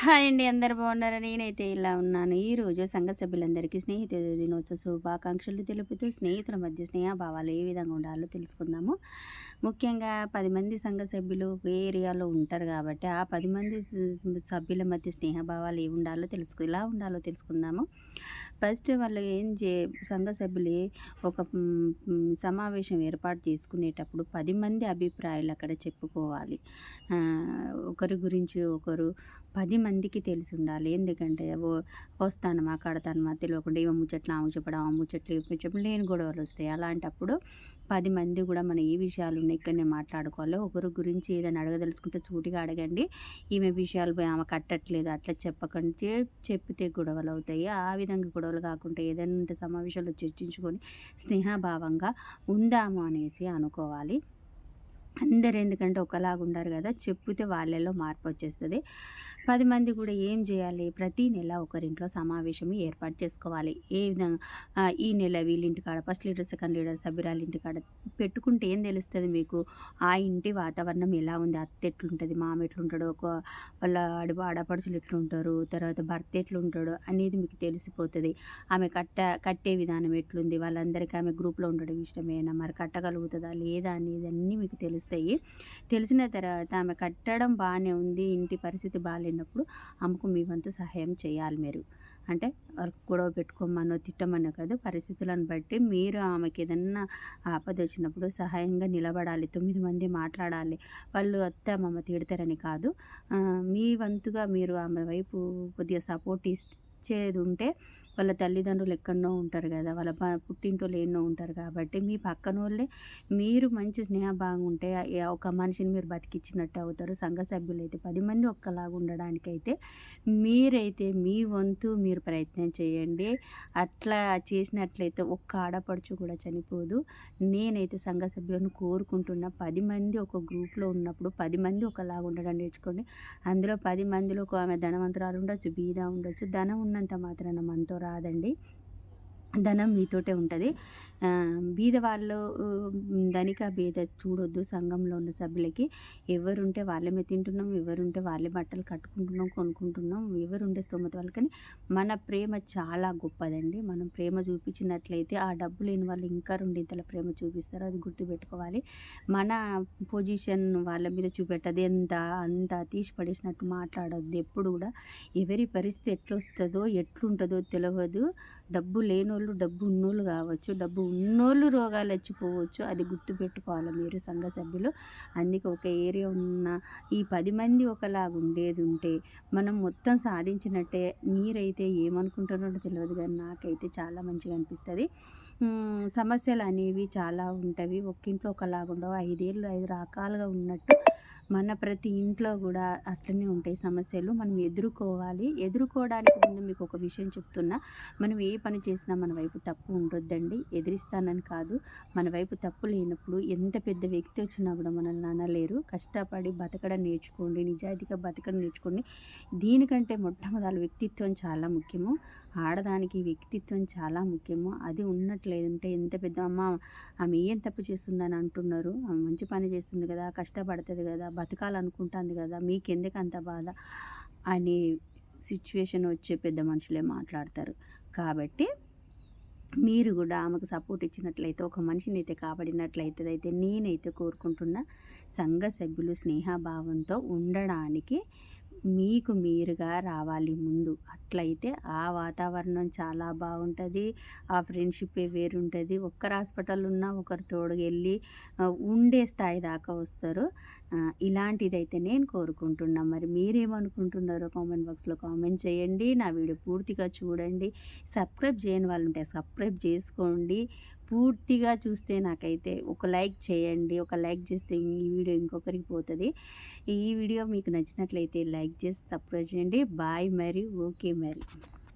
Hi అండి అందరు బాగున్నారా? నేనైతే ఇలా ఉన్నాను. ఈరోజు సంఘ సభ్యులందరికీ స్నేహితుల దినోత్సవ శుభాకాంక్షలు తెలుపుతూ స్నేహితుల మధ్య స్నేహభావాలు ఏ విధంగా ఉండాలో తెలుసుకుందాము. ముఖ్యంగా పది మంది సంఘ సభ్యులు ఏరియాలో ఉంటారు కాబట్టి ఆ పది మంది సభ్యుల మధ్య స్నేహభావాలు ఏ ఉండాలో తెలుసుకు ఎలా ఉండాలో తెలుసుకుందాము. ఫస్ట్ వాళ్ళు ఏం చే సంఘ సభ్యులు ఒక సమావేశం ఏర్పాటు చేసుకునేటప్పుడు పది మంది అభిప్రాయాలు అక్కడ చెప్పుకోవాలి. ఒకరి గురించి ఒకరు పది మందికి తెలిసి ఉండాలి. ఎందుకంటే ఓ వస్తాను మా కడతాను మా తెలియకుండా ఏమో ముచ్చట్లు ఆమె చెప్పడం ఆమె ముచ్చట్లు చెప్పడం లేని గొడవలు వస్తాయి. అలాంటప్పుడు పది మంది కూడా మన ఏ విషయాలు ఉన్నాయి ఇక్కడనే మాట్లాడుకోవాలి. ఒకరి గురించి ఏదైనా అడగదలుచుకుంటే సూటిగా అడగండి. ఈమె విషయాలు ఆమె కట్టట్లేదు అట్లా చెప్పకండి. చెప్పితే గొడవలు అవుతాయి. ఆ విధంగా గొడవలు కాకుండా ఏదైనా ఉంటే సమావేశాలు చర్చించుకొని స్నేహభావంగా ఉందాము అనేసి అనుకోవాలి. అందరు ఎందుకంటే ఒకలాగా ఉండరు కదా చెప్పితే వాళ్ళలో మార్పు వచ్చేస్తుంది పది మంది కూడా ఏం చేయాలి? ప్రతి నెల ఒకరింట్లో సమావేశం ఏర్పాటు చేసుకోవాలి. ఏ విధంగా ఈ నెల వీళ్ళింటి కాడ ఫస్ట్ లీడర్ సెకండ్ లీడర్ సభ్యురాలు ఇంటి కాడ పెట్టుకుంటే ఏం తెలుస్తుంది మీకు? ఆ ఇంటి వాతావరణం ఎలా ఉంది? అత్త ఎట్లుంటుంది? మామ ఎట్లుంటాడు? ఒక వాళ్ళ ఆడ ఆడపడుచులు ఎట్లుంటారు? తర్వాత భర్త ఎట్లుంటాడు? అనేది మీకు తెలిసిపోతుంది. ఆమె కట్ట కట్టే విధానం ఎట్లుంది? వాళ్ళందరికీ ఆమె గ్రూప్లో ఉండడం ఇష్టమేనా? మరి కట్టగలుగుతుందా? లేదా? అనేది అన్నీ మీకు తెలుస్తాయి. తెలిసిన తర్వాత ఆమె కట్టడం బాగానే ఉంది ఇంటి పరిస్థితి బాగాలేనప్పుడు ఆమెకు మీ వంతు సహాయం చేయాలి మీరు. అంటే వాళ్ళకి గొడవ పెట్టుకోమనో తిట్టమనో కాదు పరిస్థితులను బట్టి మీరు ఆమెకి ఏదన్నా ఆపద వచ్చినప్పుడు సహాయంగా నిలబడాలి తొమ్మిది మంది మాట్లాడాలి. వాళ్ళు అత్త మమ్మ తిడతారని కాదు. మీ వంతుగా మీరు ఆమె వైపు కొద్దిగా సపోర్ట్ ఇచ్చేది ఉంటే వాళ్ళ తల్లిదండ్రులు ఎక్కడనో ఉంటారు కదా వాళ్ళ పుట్టింటోళ్ళు ఎన్నో ఉంటారు కాబట్టి మీ పక్కన వాళ్ళే మీరు మంచి స్నేహభాగం ఉంటే ఒక మనిషిని మీరు బతికిచ్చినట్టు అవుతారు. సంఘ సభ్యులు అయితే పది మంది ఒక్కలాగా ఉండడానికైతే మీరైతే మీ వంతు మీరు ప్రయత్నం చేయండి. అట్లా చేసినట్లయితే ఒక్క ఆడపడుచు కూడా చనిపోదు. నేనైతే సంఘ సభ్యులను కోరుకుంటున్న పది మంది ఒక గ్రూప్లో ఉన్నప్పుడు పది మంది ఒకలాగా ఉండడం నేర్చుకోండి. అందులో పది మందిలో ఒక ఆమె ధనవంతరాలు ఉండొచ్చు బీద ఉండొచ్చు ధనం ఉన్నంత మాత్రాన మనతో రాదండి. ధనం మీతోటే ఉంటుంది. బీద వాళ్ళు ధనిక బీద చూడొద్దు సంఘంలో ఉన్న సభ్యులకి. ఎవరుంటే వాళ్ళమే తింటున్నాం ఎవరుంటే వాళ్ళే బట్టలు కట్టుకుంటున్నాం కొనుక్కుంటున్నాం ఎవరుండే స్తోమత వాళ్ళకని మన ప్రేమ చాలా గొప్పదండి. మనం ప్రేమ చూపించినట్లయితే ఆ డబ్బు లేని వాళ్ళు ఇంకా రెండింతల ప్రేమ చూపిస్తారు. అది గుర్తుపెట్టుకోవాలి. మన పొజిషన్ వాళ్ళ మీద చూపెట్టదు. ఎంత అంత తీసి పడేసినట్టు మాట్లాడద్దు. ఎప్పుడు కూడా ఎవరి పరిస్థితి ఎట్లొస్తుందో ఎట్లుంటుందో తెలియదు డబ్బు వాళ్ళు డబ్బు ఉన్నోళ్ళు కావచ్చు డబ్బు ఉన్నోళ్ళు రోగాలు వచ్చిపోవచ్చు అది గుర్తుపెట్టుకోవాలి మీరు సంఘ సభ్యులు. అందుకే ఒక ఏరియా ఉన్న ఈ పది మంది ఒకలాగా ఉండేది ఉంటే మనం మొత్తం సాధించినట్టే మీరైతే ఏమనుకుంటున్నారో తెలియదు కానీ నాకైతే చాలా మంచిగా అనిపిస్తుంది. సమస్యలు అనేవి చాలా ఉంటాయి ఒక్కింట్లో ఒకలాగా ఉండవు ఐదేళ్ళు ఐదు రకాలుగా ఉన్నట్టు మన ప్రతి ఇంట్లో కూడా అట్లనే ఉంటాయి సమస్యలు. మనం ఎదుర్కోవాలి. ఎదుర్కోవడానికి ముందు మీకు ఒక విషయం చెప్తున్నా. మనం ఏ పని చేసినా మన వైపు తప్పు ఉండొద్దండి. ఎదిరిస్తానని కాదు. మన వైపు తప్పు లేనప్పుడు ఎంత పెద్ద వ్యక్తి వచ్చినా కూడా మనల్ని అనలేరు. కష్టపడి బతకడం నేర్చుకోండి. నిజాయితీగా బతకడం నేర్చుకోండి. దీనికంటే మొట్టమొదటి వ్యక్తిత్వం చాలా ముఖ్యము. ఆడదానికి వ్యక్తిత్వం చాలా ముఖ్యము. అది ఉన్నట్లేదంటే ఎంత పెద్ద అమ్మ ఆమె ఏం తప్పు చేస్తుందని అంటున్నారు? ఆమె మంచి పని చేస్తుంది కదా కష్టపడుతుంది కదా బతకాలనుకుంటుంది కదా మీకెందుకు అంత బాధ? అనే సిచ్యువేషన్ వచ్చే పెద్ద మనుషులే మాట్లాడతారు. కాబట్టి మీరు కూడా ఆమెకు సపోర్ట్ ఇచ్చినట్లయితే ఒక మనిషిని అయితే కాపాడినట్లయితే అయితే నేనైతే కోరుకుంటున్న సంఘ సభ్యులు స్నేహభావంతో ఉండడానికి మీకు మీరుగా రావాలి ముందు. అట్లయితే ఆ వాతావరణం చాలా బాగుంటుంది. ఆ ఫ్రెండ్షిప్ వేరుంటుంది. ఒక్కరు హాస్పిటల్ ఉన్నా ఒకరు తోడుగా వెళ్ళి ఉండే స్థాయి దాకా వస్తారు. ఇలాంటిదైతే నేను కోరుకుంటున్నా. మరి మీరేమనుకుంటున్నారో కామెంట్ బాక్స్లో కామెంట్ చేయండి. నా వీడియో పూర్తిగా చూడండి. సబ్స్క్రైబ్ చేయని వాళ్ళు ఉంటే సబ్స్క్రైబ్ చేసుకోండి. పూర్తిగా చూస్తే నాకైతే ఒక లైక్ చేయండి ఒక లైక్ చేస్తే ఈ వీడియో ఇంకొకరికి పోతుంది. ఈ వీడియో మీకు నచ్చినట్లయితే లైక్ చేసి సబ్స్క్రైబ్ చేయండి. బాయ్ మరి. ఓకే మరి.